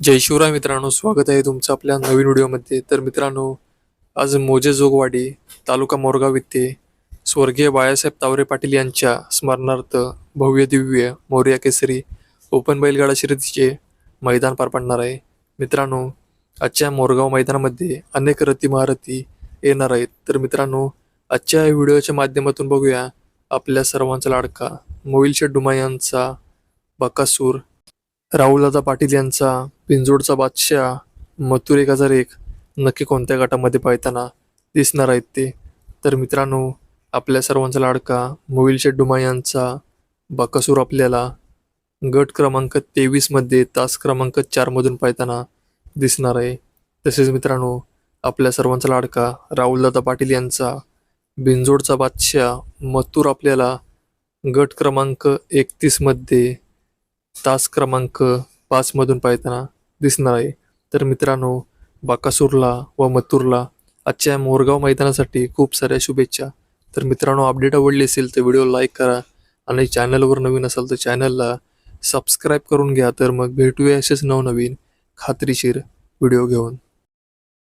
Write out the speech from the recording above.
जय शिवराय मित्रांनो स्वागत आहे तुमचं आपल्या नवीन व्हिडिओमध्ये. तर मित्रांनो आज मोजे जोगवाडी तालुका मोरगाव येथे स्वर्गीय बाळासाहेब तावरे पाटील यांच्या स्मरणार्थ भव्य दिव्य मोर्या केसरी ओपन बैलगाडा शर्यतीचे मैदान पार पडणार आहे. मित्रांनो आजच्या मोरगाव मैदानामध्ये अनेक रथी महारथी येणार आहेत. तर मित्रांनो आजच्या व्हिडिओच्या माध्यमातून बघूया आपल्या सर्वांचा लाडका मोहिल शेठ डुमा यांचा बकासूर राहुलदादा पाटील यांचा पिंजोडचा बादशाह मथुर एक हजार एक नक्की कोणत्या गटामध्ये पाहताना दिसणार आहेत ते? तर मित्रांनो आपल्या सर्वांचा लाडका मोविल शेड्डुमा यांचा बकासूर आपल्याला गट क्रमांक तेवीसमध्ये तास क्रमांक चारमधून पाहताना दिसणार आहे. तसेच मित्रांनो आपल्या सर्वांचा लाडका राहुलदादा पाटील यांचा बिंजोडचा बादशाह मथुर आपल्याला गट क्रमांक एकतीसमध्ये तास क्रमांक पाचमधून पाहताना दिसणार आहे. तर मित्रांनो बाकासूरला व मथुरला आजच्या मोरगाव मैदानासाठी खूप साऱ्या शुभेच्छा. तर मित्रांनो अपडेट आवडली असेल तर व्हिडिओ लाईक करा आणि चॅनलवर नवीन असाल तर चॅनलला सबस्क्राईब करून घ्या. तर मग भेटूया असेच नवनवीन खात्रीशीर व्हिडिओ घेऊन.